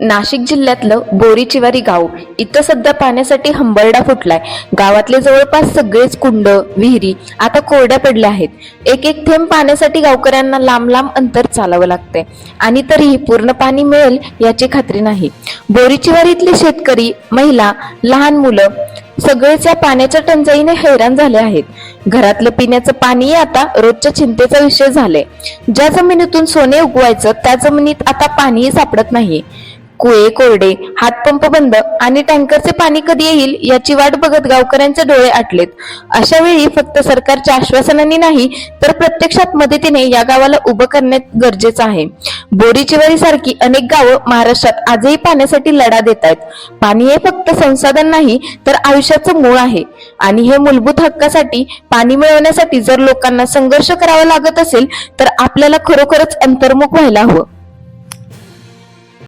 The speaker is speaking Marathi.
नाशिक जिल्ह्यातलं बोरीचिवारी गाव. इथं सध्या पाण्यासाठी हंबरडा फुटलाय. गावातले जवळपास सगळेच कुंड विहिरी आता कोरड्या पडल्या आहेत. एक एक थेंब पाण्यासाठी गावकऱ्यांना लांब लांब अंतर चालावं लागतंय. आणि तरीही पूर्ण पाणी मिळेल याची खात्री नाही. बोरीचिवारीतले शेतकरी महिला लहान मुलं सगळेच या पाण्याच्या टंचाईने हैराण झाले आहेत. घरातलं पिण्याचं पाणी आता रोजच्या चिंतेचा विषय झालाय. ज्या जमिनीतून सोने उगवायचं त्या जमिनीत आता पाणीही सापडत नाही कुळे कोरडे हातपंप बंद आणि टँकरचे पाणी कधी येईल याची वाट बघत गावकऱ्यांचे डोळे आटलेत. अशा वेळी फक्त सरकारच्या आश्वासनांनी नाही तर प्रत्यक्षात मदतीने या गावाला उभं करण्यात गरजेचं आहे. बोरीचिवारी सारखी अनेक गावं महाराष्ट्रात आजही पाण्यासाठी लढा देत आहेत. पाणी हे फक्त संसाधन नाही तर आयुष्याचं मूळ आहे. आणि हे मूलभूत हक्कासाठी पाणी मिळवण्यासाठी जर लोकांना संघर्ष करावा लागत असेल तर आपल्याला खरोखरच अंतर्मुख व्हायला हवं.